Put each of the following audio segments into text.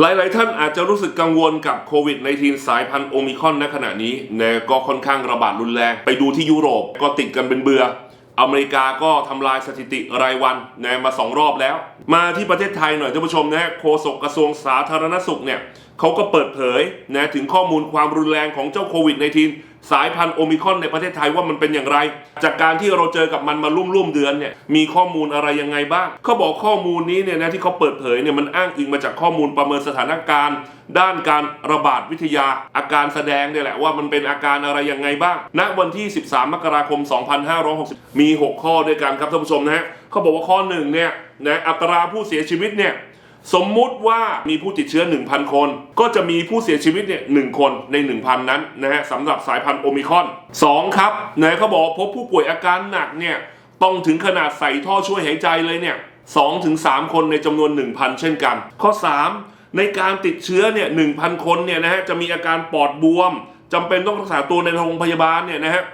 หลาย ๆ ท่านอาจจะรู้สึกกังวลกับโควิด -19 สายพันธุ์โอมิคอนณขณะนี้นะก็ค่อนข้างระบาดรุนแรง ไปดูที่ยุโรปก็ติดกันเป็นเบือ อเมริกาก็ทำลายสถิติรายวันนะมาสองรอบแล้ว มาที่ประเทศไทยหน่อยท่านผู้ชมนะโฆษกกระทรวงสาธารณสุขเนี่ยเขาก็เปิดเผยนะถึงข้อมูลความรุนแรงของเจ้าโควิด -19 สายพันธุ์โอมิคอนในประเทศไทยว่ามันเป็นอย่างไร จากการที่เราเจอกับมันมารุ่มรุ่มๆเดือนเนี่ยมีข้อมูลอะไรยังไงบ้างเขาบอกข้อมูลนี้เนี่ยนะที่เขาเปิดเผยเนี่ยมันอ้างอิงมาจากข้อมูลประเมินสถานการณ์ ด้านการระบาดวิทยา อาการแสดงเนี่ยแหละว่ามันเป็นอาการอะไรยังไงบ้างณวันที่ 13 มกราคม 2560 มี 6 ข้อด้วยกันครับท่านผู้ชมนะฮะเขาบอกว่าข้อหนึ่งเนี่ยนะอัตราผู้เสียชีวิตเนี่ย สมมุติว่ามีผู้ติดเชื้อ 1,000 คน ก็จะมีผู้เสียชีวิตเนี่ยหนึ่งคนใน 1,000 นั้นนะฮะสำหรับสายพันธุ์โอมิคอน 2 ครับนะเขาบอกพบผู้ป่วยอาการหนักเนี่ยต้องถึงขนาดใส่ท่อช่วยหายใจเลยเนี่ย2ถึง3คนในจำนวน 1,000 เช่นกัน ข้อ 3 ในการติดเชื้อเนี่ย1,000คนเนี่ยนะฮะจะมีอาการปอดบวมจำเป็นต้องรักษาตัวในโรงพยาบาลเนี่ยนะฮะ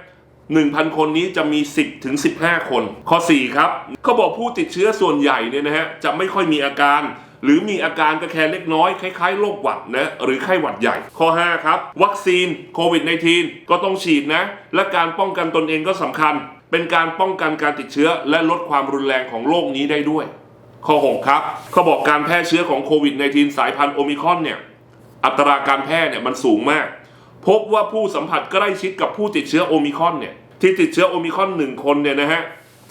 1,000 คนนี้จะมี 10ถึง15 คน ข้อ 4 ครับเขาบอกผู้ติดเชื้อส่วนใหญ่เนี่ยนะฮะจะไม่ค่อยมีอาการ หรือมีอาการก็แค่เล็กน้อยคล้ายๆโรคหวัดนะหรือไข้หวัดใหญ่ ข้อ 5 ครับ วัคซีนโควิด -19 ก็ต้องฉีดนะ และการป้องกันตนเองก็สำคัญ เป็นการป้องกันการติดเชื้อ และลดความรุนแรงของโรคนี้ได้ด้วย ข้อ 6 ครับเขาบอกการแพร่เชื้อของโควิด -19 สายพันธุ์โอมิคอนเนี่ยอัตราการแพร่เนี่ยมันสูงมาก พบว่าผู้สัมผัสใกล้ชิดกับผู้ติดเชื้อโอมิคอนเนี่ยที่ติดเชื้อโอมิคอนหนึ่งคนเนี่ยนะฮะ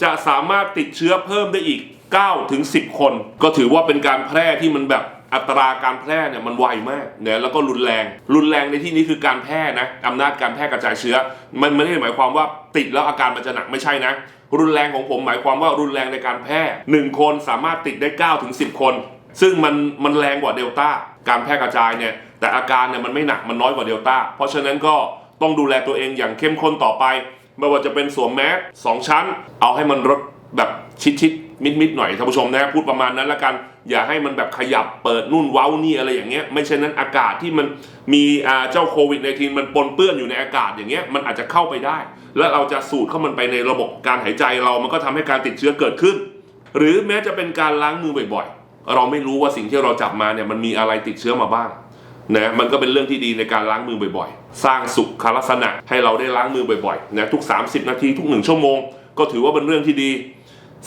จะสามารถติดเชื้อเพิ่มได้อีก 9ถึง10 คน ก็ถือว่าเป็นการแพร่ที่มันแบบอัตราการแพร่เนี่ยมันไวมากนะแล้วก็รุนแรง รุนแรงในที่นี้คือการแพร่นะอำนาจการแพร่กระจายเชื้อ มันไม่ได้หมายความว่าติดแล้วอาการมันจะหนักไม่ใช่นะ รุนแรงของผมหมายความว่ารุนแรงในการแพร่หนึ่งคนสามารถติดได้9ถึง10 คน ซึ่งมันมันแรงกว่าเดลต้าการแพร่กระจายเนี่ยแต่อาการเนี่ยมันไม่หนักมันน้อยกว่าเดลต้าเพราะฉะนั้นก็ต้องดูแลตัวเองอย่างเข้มข้นต่อไป ไม่ว่าจะเป็นสวมแมสสองชั้น เอาให้มันลดแบบชิดชิด มิดมิดๆหน่อยท่านผู้ชมนะพูดประมาณนั้นละกัน อย่าให้มันแบบขยับเปิดนู่นเว้านี่อะไรอย่างเงี้ยไม่เช่นนั้นอากาศที่มันมีเจ้าโควิด -19 มันปนเปื้อนอยู่ในอากาศอย่างเงี้ยมันอาจจะเข้าไปได้ แล้วเราจะสูดเข้ามันไปในระบบการหายใจเรามันก็ทำให้การติดเชื้อเกิดขึ้น หรือแม้จะเป็นการล้างมือบ่อยๆ เราไม่รู้ว่าสิ่งที่เราจับมาเนี่ยมันมีอะไรติดเชื้อมาบ้างนะมันก็เป็นเรื่องที่ดีในการล้างมือบ่อยๆ สร้างสุขลักษณะให้เราได้ล้างมือบ่อยๆนะทุก 30 นาทีทุก 1 ชั่วโมง ก็ถือว่าเป็นเรื่องที่ดี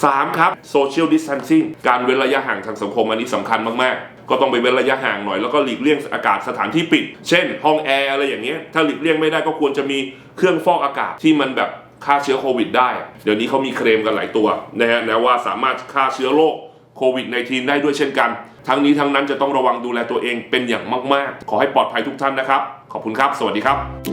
3 ครับ social distancing การเว้นระยะห่างทางสังคมอันนี้สำคัญมากๆ ก็ต้องไปเว้นระยะห่างหน่อย แล้วก็หลีกเลี่ยงอากาศสถานที่ปิด เช่น ห้องแอร์อะไรอย่างเงี้ยถ้าหลีกเลี่ยงไม่ได้ก็ควรจะมีเครื่องฟอกอากาศที่มันแบบฆ่าเชื้อโควิดได้ เดี๋ยวนี้เขามีเคลมกันหลายตัวนะฮะนะว่าสามารถฆ่าเชื้อโรคโควิด -19 ได้ด้วยเช่นกัน ทั้งนี้ทั้งนั้นจะต้องระวังดูแลตัวเองเป็นอย่างมาก ๆ ขอให้ปลอดภัยทุกท่านนะครับ ขอบคุณครับ สวัสดีครับ